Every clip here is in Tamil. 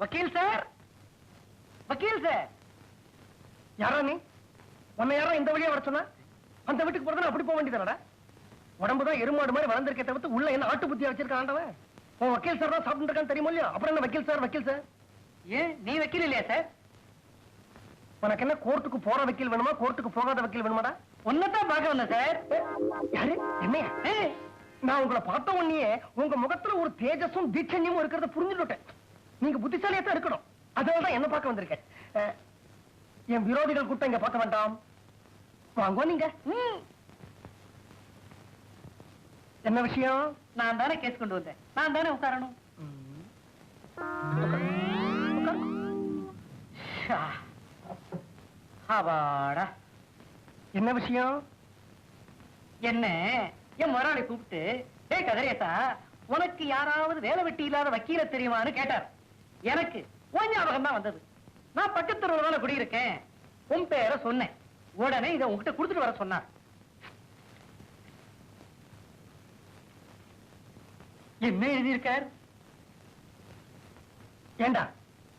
வக்கீல் சார்? வக்கீல் சார்! யாரா நீ? உன்னை யாரா இந்த வழியா வர சொன்னா? அந்த வீட்டுக்கு போறதுனா அப்படி போக வேண்டியதானடா? உடம்பு தான் எருமாடு மாதிரி வளர்ந்துருக்கே தவிர்த்து உள்ள என்ன ஆட்டு புத்தியா வச்சிருக்கான் ஆண்டவன்? உன் வக்கீல் சார் தான் சாப்பிட்டு இருக்கான்னு தெரியுமோ இல்லையா? அப்புறம் என்ன வக்கீல் சார் வக்கீல் சார்? ஏன்? நீ வக்கீல் இல்லையா சார்? உனக்கு என்ன கோர்ட்டுக்கு போற வக்கீல் வேணுமா? கோர்ட்டுக்கு போகாத வக்கீல் வேணுமாடா? உன்னதான் பார்க்க வந்தேன் சார். யாரு? என்னையா? நான் உங்களை பார்த்த உடனே உங்க முகத்துல ஒரு தேஜஸும் தீட்சண்யமும் இருக்கிறத புரிஞ்சுட்டேன் நீங்க புத்திசாலியா தான் இருக்கணும். அதனால தான் என்ன பார்க்க வந்திருக்கேன். என் விரோதிகள் கூட்டம் இங்க பார்க்க வேண்டாம். வாங்க நீங்க. என்ன விஷயம்? நான் தானே கேஸ் கொண்டு வந்தேன். நான் தானே உட்காரணும். என்ன விஷயம்? என்ன? என் முதலாளி கூப்பிட்டு ஏய் கதிரேசா உனக்கு யாராவது வேலை வெட்டி இல்லாத வக்கீல தெரியுமான்னு கேட்டார். எனக்கு உன் ஞாபகம் தான் வந்தது. நான் பக்கத்து ரோடால குடியிருக்கேன். உன் பேரை சொன்னேன். உடனே இதை உங்ககிட்ட கொடுத்துட்டு வர சொன்னார். என்ன எழுதியிருக்கார்? ஏண்டா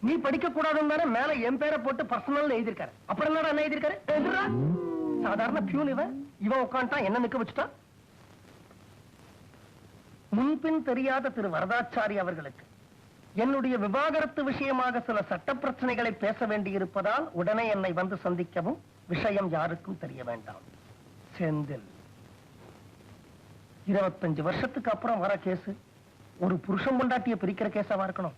நீ படிக்க கூடாதுன்னு தானே மேல என் பேரை போட்டு பர்சனல் எழுதியிருக்காரு. அப்புறம் என்னடா என்ன எழுதியிருக்காரு? எழுதுடா. சாதாரண பியூன் இவன். இவன் உட்காந்துட்டான் என்ன நிக்க வச்சுட்டான்? முன்பின் தெரியாத திரு வரதாச்சாரி அவர்களுக்கு என்னுடைய விவாகரத்து விஷயமாக சில சட்ட பிரச்சனைகளை பேச வேண்டியிருப்பதால் உடனே என்னை வந்து சந்திக்கவும் விஷயம் யாருக்கும் தெரிய வேண்டாம். செந்தில். இருபத்தஞ்சு வருஷத்துக்கு அப்புறம் வர கேஸ் ஒரு புருஷன் கொண்டாட்டிய பிரிக்கிற கேஸாவா இருக்கணும்?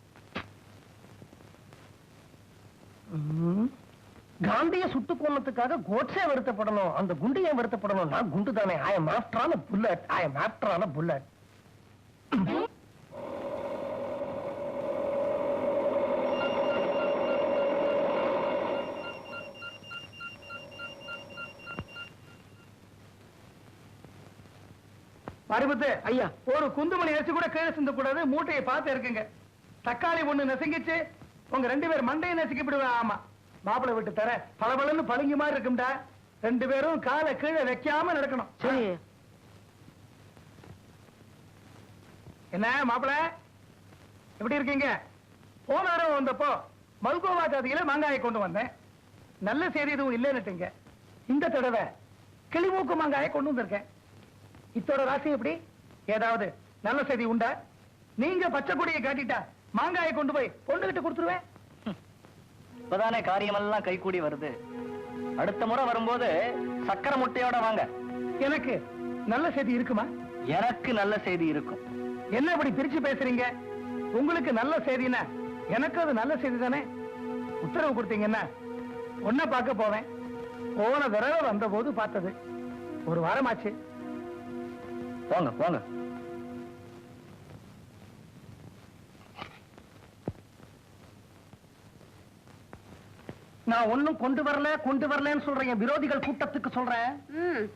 காந்திய சுட்டு கொன்னதுக்காக கோட்ஸே வருத்தப்படணும். அந்த குண்டு ஏன் வருத்தப்படணும். நான் குண்டு தானே ஐ எம் ஆஃப்டரான புல்லட் ஐ எம் ஆஃப்டர் ஆன புல்லட் மறுபத்து ஐயா ஒரு குந்துமணி அரிசி கூட கீழே சிந்த கூடாது மூட்டையை பார்த்து இருக்குங்க. தக்காளி ஒண்ணு நசுங்கிச்சு உங்க ரெண்டு பேர் மண்டையை நசுக்கிவிடுவேன் ஆமா. மாப்பிளை விட்டு தர பளபளன்னு பழுங்கி மாதிரி இருக்கும்டா. ரெண்டு பேரும் காலை கீழே வைக்காம நடக்கணும். சரி. என்ன மாப்பிள எப்படி இருக்கீங்க? போன தடவை வந்தப்போ மல்கோவா ஜாதியில மாங்காயை கொண்டு வந்தேன். நல்ல செய்தி எதுவும் இல்லைன்னுட்டுங்க. இந்த தடவை கிளிமூக்கு மாங்காயை கொண்டு வந்திருக்கேன். இத்தோட ராசி எப்படி? ஏதாவது நல்ல செய்தி உண்டா? நீங்க பச்சை கொடியை காட்டிட்டா மாங்காயை கொண்டு போய் பொண்ணுகிட்ட கொடுத்துருவேன். இப்பதானே காரியமெல்லாம் கைகூடி வருது. அடுத்த முறை வரும்போது சக்கர முட்டையோட வாங்க. எனக்கு நல்ல செய்தி இருக்குமா? எனக்கு நல்ல செய்தி இருக்கும். என்ன இப்படி பிரிச்சு பேசுறீங்க? உங்களுக்கு நல்ல செய்தினா எனக்கு அது நல்ல செய்தி தானே? உத்தரவு கொடுத்தீங்கன்னா ஒன்ன பார்க்க போவேன். போன தடவை வந்த போது பார்த்தது. ஒரு வாரமாச்சு. போங்க போங்க. நான் ஒண்ணும் கொண்டு வரல கொண்டு வரலன்னு சொல்றேன். விரோதிகள் கூட்டத்துக்கு சொல்றேன்.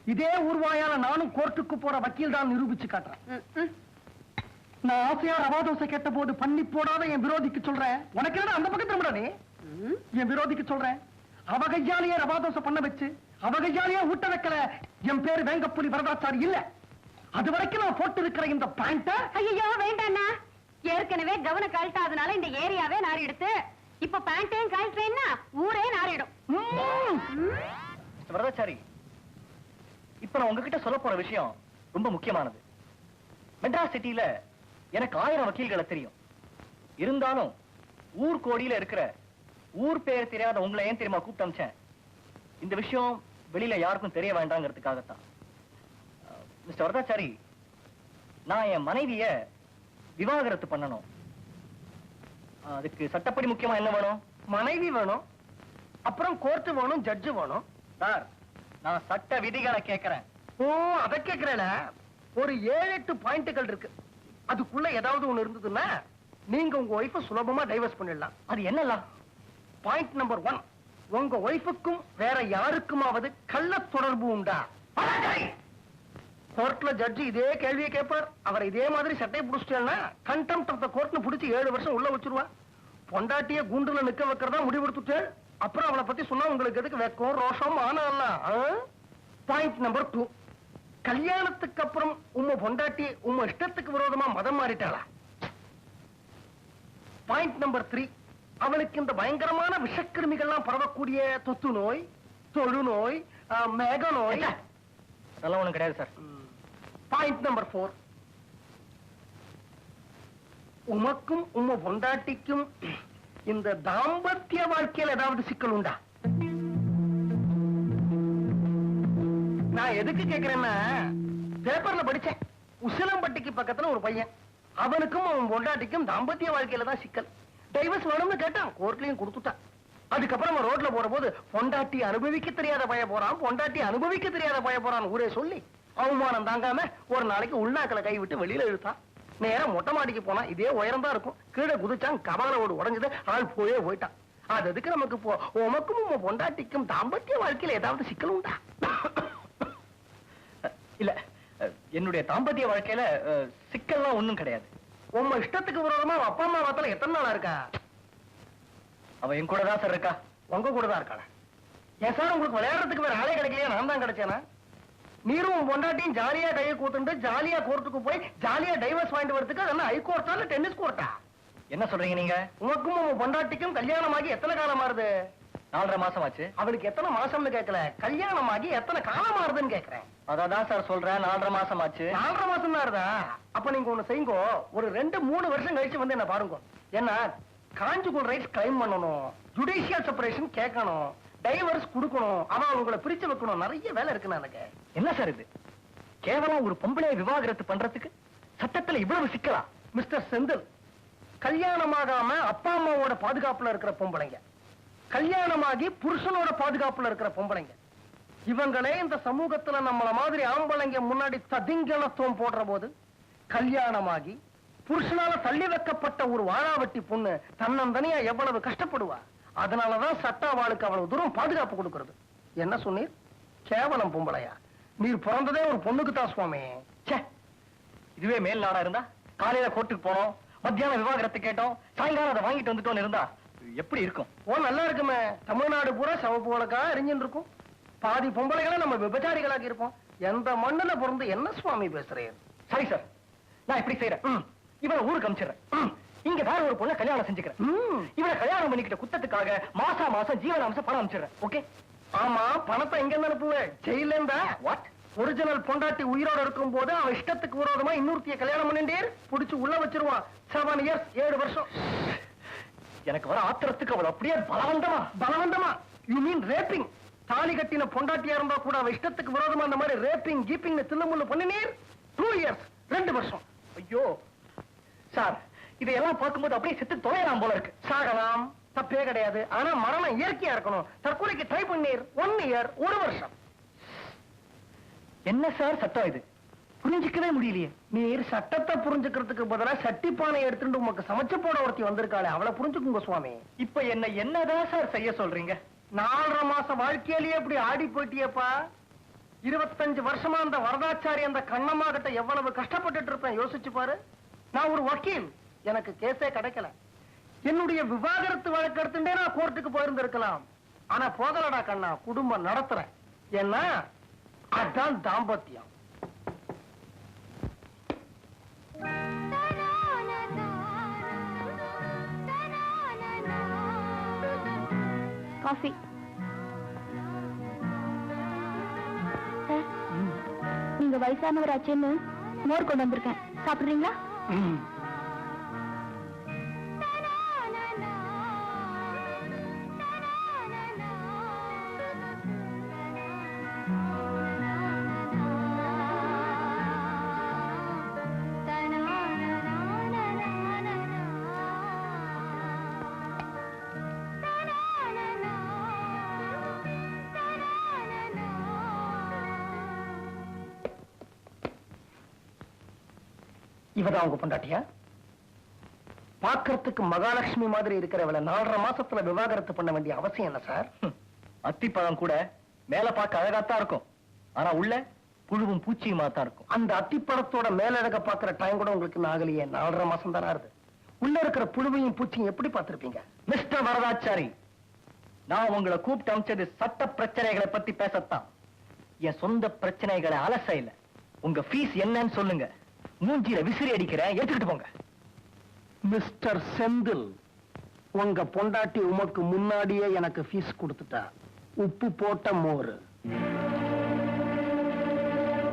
இதே ஊர்வாயால நானும் கோர்ட்டுக்கு போற வக்கீல் தான் நிரூபிச்சு காட்டுறேன். நான் ஆசையா ரவா தோசை கேட்ட போது பண்ணி போடாத என் விரோதிக்கு சொல்றேன். உனக்கு என்ன அந்த பக்கத்துல நீ? ம். என் விரோதிக்கு சொல்றேன். அவ கையாலேயே ரவா தோசை பண்ண வச்சு அவ கையாலேயே ஊட்ட வைக்கல. என் பேரு வேங்கப்புலி வரதாச்சாரி இல்ல. அது வரைக்கும் நான் போட்டு இருக்கிற இந்த பேண்ட ஐயோ வேண்டாண்ணா. ஏற்கனவே கவன கழட்டாதனால இந்த ஏரியாவே நாரிடுத்து இப்ப பேண்டையும் கழட்டேன்னா ஊரே நாரிடும் வரதாச்சாரி இப்ப நான் உங்ககிட்ட சொல்ல போற விஷயம் ரொம்ப முக்கியமானது. மெட்ராஸ் சிட்டில எனக்கு ஆயிரம் வக்கீல்களை தெரியும். இருந்தாலும் ஊர் கோடியில இருக்கிற ஊர் பேர் தெரியாத உங்களை ஏன் தெரியுமா கூப்பிட்டு அமிச்சேன்? இந்த விஷயம் வெளியில யாருக்கும் தெரிய வேண்டாங்கிறதுக்காகத்தான். மிஸ்டர் வரதாச்சாரி நான் என் மனைவிய விவாகரத்து பண்ணணும். அதுக்கு சட்டப்படி முக்கியமா என்ன வேணும்? மனைவி வேணும் அப்புறம் கோர்ட் வேணும் ஜட்ஜு வேணும். சார் நான் சட்ட விதிகளை கேட்கிறேன். ஓ அத கேக்குறேல ஒரு ஏழு எட்டு பாயிண்ட்கள் இருக்கு. அதுக்குள்ள ஏதாவது ஒண்ணு இருந்ததுன்னா நீங்க உங்க ஒய்ஃப சுலபமா டைவர்ஸ் பண்ணிடலாம். அது என்னலாம் பாயிண்ட் நம்பர் ஒன் உங்க ஒய்ஃபுக்கும் வேற யாருக்குமாவது கள்ள தொடர்பு உண்டா? கோர்ட்ல ஜட்ஜி இதே கேள்வியை கேட்பார். அவர் இதே மாதிரி சட்டை புடிச்சிட்டேன்னா கண்டெம்ட் ஆஃப் த கோர்ட்னு புடிச்சு ஏழு வருஷம் உள்ள வச்சிருவா. பொண்டாட்டிய குண்டுல நிக்க வைக்கிறதா முடிவெடுத்துட்டு அப்புறம் அவளை பத்தி சொன்னா உங்களுக்கு எதுக்கு வெக்கம் ரோஷம் ஆனா பாயிண்ட் நம்பர் டூ கல்யாணத்துக்கு அப்புறம் உம்ம பொண்டாட்டி உம்ம இஷ்டத்துக்கு விரோதமா மதம் மாறிட்டாளா? பாயிண்ட் நம்பர் த்ரீ அவளுக்கு இந்த பயங்கரமான விஷக்கிருமிகள்லாம் பரவக்கூடிய தொத்து நோய் தொழுநோய் அஹ், மேக நோய் அதெல்லாம் ஒண்ணும் கிடையாது சார். பாயிண்ட் நம்பர் போர் உமக்கும் உம்ம பொண்டாட்டிக்கும் இந்த தாம்பத்திய வாழ்க்கையில ஏதாவது சிக்கல் உண்டா? நான் எதுக்கு கேட்கிறேன்னா பேப்பர்ல படிச்சேன் உசிலம்பட்டிக்கு பக்கத்துல ஒரு பையன். அவனுக்கும் அவன் பொண்டாட்டிக்கும் தாம்பத்திய வாழ்க்கையில தான் சிக்கல். டைவர்ஸ் வேணும்னு கேட்டான். கோர்ட்லயும் கொடுத்துட்டான். அதுக்கப்புறம் ரோட்ல போற போது பொண்டாட்டி அனுபவிக்க தெரியாத பய போறான் பொண்டாட்டி அனுபவிக்க தெரியாத பய போறான் ஊரே சொல்லி அவமானம் தாங்காம ஒரு நாளைக்கு உள்நாக்களை கை விட்டு வெளியில இழுத்தான் நேரா மொட்டை மாடிக்கு போனா இதே உயரம் தான் இருக்கும். கீழே குதிச்சான் கபால ஓடு உடஞ்சது ஆள் போயே போயிட்டான். அது எதுக்கு நமக்கு போ உமக்கும் உங்க பொண்டாட்டிக்கும் தாம்பத்திய வாழ்க்கையில ஏதாவது சிக்கல் உண்டா? இல்ல என்னுடைய தாம்பத்திய வாழ்க்கையில சிக்கல்லாம் ஒண்ணும் கிடையாது. உங்க இஷ்டத்துக்கு விரோதமா அப்பா அம்மா வாத்தல எத்தனை நாளா இருக்கா? அவ என் கூட தான் சார் இருக்கா? உங்க கூட தான் இருக்காளா? ஏன் சார் உங்களுக்கு விளையாடுறதுக்கு வேற ஆளே கிடைக்கலையா? நான் தான் கிடைச்சேனா? நீரும் பொண்டாட்டியும் ஜாலியா கையை கூத்துண்டு ஜாலியா கோர்ட்டுக்கு போய் ஜாலியா டைவர்ஸ் வாங்கிட்டு வரதுக்கு அது என்ன ஹைகோர்ட்டா இல்ல டென்னிஸ் கோர்ட்டா என்ன சொல்றீங்க நீங்க? உனக்கும் உன் பொண்டாட்டிக்கும் கல்யாணமாகி எத்தனை காலம் ஆறுது? நாலரை மாசம் ஆச்சு அவளுக்கு எத்தனை மாசம்னு கேட்கல கல்யாணமாகி எத்தனை காலம் ஆறுதுன்னு கேக்குறேன். அதான் சார் சொல்றேன். நாலரை மாசம் ஆச்சு நாலரை மாசம் தான் இருந்தா அப்ப நீங்க ஒண்ணு செய்யுங்க ஒரு ரெண்டு மூணு வருஷம் கழிச்சு வந்து என்ன பாருங்க. ஏன்னா காஞ்சுகுல் ரைட்ஸ் கிளைம் பண்ணணும். ஜுடிஷியல் செப்பரேஷன் கேட்கணும். டைவர்ஸ் கொடுக்கணும் அவன் உங்களை பிரிச்சு வைக்கணும் நிறைய வேலை இருக்கு எனக்கு. என்ன சார் இது? கேவலம் ஒரு பொம்பளைய விவாகரத்து பண்றதுக்கு சட்டத்துல இவ்வளவு சிக்கலா? மிஸ்டர் செந்தில் கல்யாணமாகாம அப்பா அம்மாவோட பாதுகாப்புல இருக்கிற பொம்பளைங்க கல்யாணமாகி புருஷனோட பாதுகாப்புல இருக்கிற பொம்பளைங்க இவங்களே இந்த சமூகத்துல நம்மள மாதிரி ஆம்பளைங்க முன்னாடி ததிங்கலத்துவம் போடுற போது கல்யாணமாகி புருஷனால தள்ளி வைக்கப்பட்ட ஒரு வாழாவட்டி பொண்ணு தன்னந்தனியா எவ்வளவு கஷ்டப்படுவா? அதனாலதான் சட்டாவாளுக்கு அவ்வளவு தூரம் பாதுகாப்பு கொடுக்கிறது. என்ன சொன்னீர்? கேவலம் பொம்பளையா. நீர் பிறந்ததே ஒரு பொண்ணுக்கு தான் சுவாமி. ச்சே. இதுவே மேல் நாடா இருந்தா? காலையில கோர்ட்டுக்கு போனோம் மத்தியானம் விவாகரத்து கேட்டோம் சாயங்காலம் அதை வாங்கிட்டு வந்துட்டோம்னு இருந்தா? எப்படி இருக்கும்? ஓ நல்லா இருக்குமே. தமிழ்நாடு பூரா சவப்பு வழக்கா எரிஞ்சுட்டு இருக்கும். பாதி பொம்பளைகளை நம்ம விபச்சாரிகளாக இருப்போம். எந்த மண்ணில் பிறந்து என்ன சுவாமி பேசுறேன் சரி சார். நான் இப்படி செய்யறேன் ம். ஊருக்கு அமிச்சிடுறேன் ம். இங்க வேற ஒரு பொண்ணை கல்யாணம் செஞ்சுக்கிறேன். ம். இவனை கல்யாணம் பண்ணிக்கிட்ட குத்தத்துக்காக மாசா மாசம் ஜீவனாம்சம் பணம் அமிச்சிடுறேன் ஓகே? ஆமா பணத்தை எங்க அனுப்புவேன் ஜெயில இருந்தா? வாட் ஒரிஜினல் பொண்டாட்டி உயிரோட இருக்கும் போது அவன் இஷ்டத்துக்கு விரோதமா இன்னொருத்திய கல்யாணம் பண்ணிட்டே புடிச்சு உள்ள வச்சிருவான். செவன் இயர்ஸ் ஏழு வருஷம். எனக்கு வர ஆத்திரத்துக்கு அவள் அப்படியே பலவந்தமா? பலவந்தமா? யூ மீன் ரேப்பிங் தாலி கட்டின பொண்டாட்டியா இருந்தா கூட அவ இஷ்டத்துக்கு விரோதமா அந்த மாதிரி ரேப்பிங் கீப்பிங் தில்லுமுள்ளு பண்ணினீர்? டூ இயர்ஸ் ரெண்டு வருஷம். ஐயோ. சார் இதையெல்லாம் பார்க்கும்போது அப்படியே செத்து தொலையலாம் போல இருக்கு. சாகலாம். தப்பே கிடையாது. ஆனா மரணம் இயற்கையா இருக்கணும். தற்கொலைக்கு ட்ரை பண்ணீர். ஒன் இயர் ஒரு வருஷம். என்ன சார் சட்டம் இது? புரிஞ்சுக்கவே முடியலையே. நீர் சட்டத்தை புரிஞ்சுக்கிறதுக்கு பதிலா சட்டிப்பானை எடுத்துட்டு உமக்கு சமைச்சு போட ஒருத்தி வந்திருக்காளே. அவளை புரிஞ்சுக்குங்க சுவாமி. இப்ப என்ன என்னதான் சார் செய்ய சொல்றீங்க? நாலரை மாசம் வாழ்க்கையிலேயே இப்படி ஆடி போயிட்டியப்பா. இருபத்தஞ்சு வருஷமா அந்த வரதாச்சாரி அந்த கண்ணம்மா கிட்ட எவ்வளவு கஷ்டப்பட்டுட்டு இருப்பேன் யோசிச்சு பாரு. நான் ஒரு வக்கீல். எனக்கு கேஸே கிடைக்கல. என்னுடைய விவாகரத்து வழக்கு எடுத்துட்டே நான் கோர்ட்டுக்கு போயிருந்திருக்கலாம். ஆனா போதலடா கண்ணா குடும்பம் நடத்துறேன். ஏன்னா அதான் தாம்பத்தியம். காஃபி. நீங்க வயசானவர் ஆச்சேன்னு மோர் கொண்டு வந்திருக்கேன். சாப்பிடுறீங்களா? இவதான் உங்க பொண்டாட்டியா? பாக்குறதுக்கு மகாலட்சுமி மாதிரி இருக்கிறவளை நாலரை மாசத்துல விவாகரத்து பண்ண வேண்டிய அவசியம் என்ன சார்? அத்திப்பழம் கூட மேல பார்க்க அழகாத்தான் இருக்கும். ஆனா உள்ள புழுவும் பூச்சியுமா தான் இருக்கும். அந்த அத்திப்பழத்தோட மேலழக பாக்குற டைம் கூட உங்களுக்கு இன்னும் ஆகலையே. நாலரை மாசம் தானே ஆறுது உள்ள இருக்கிற புழுவையும் பூச்சியும் எப்படி பார்த்திருப்பீங்க? மிஸ்டர் வரதாச்சாரி நான் உங்களை கூப்பிட்டு அமைச்சது சட்ட பிரச்சனைகளை பத்தி பேசத்தான். என் சொந்த பிரச்சனைகளை அலச இல்ல உங்க ஃபீஸ் என்னன்னு சொல்லுங்க. மூஞ்சில விசிறி அடிக்கிறேன் எடுத்துக்கிட்டு போங்க. மிஸ்டர் செந்தில் உங்க பொண்டாட்டி உமக்கு முன்னாடியே எனக்கு ஃபீஸ் கொடுத்துட்டா. உப்பு போட்ட மோர்.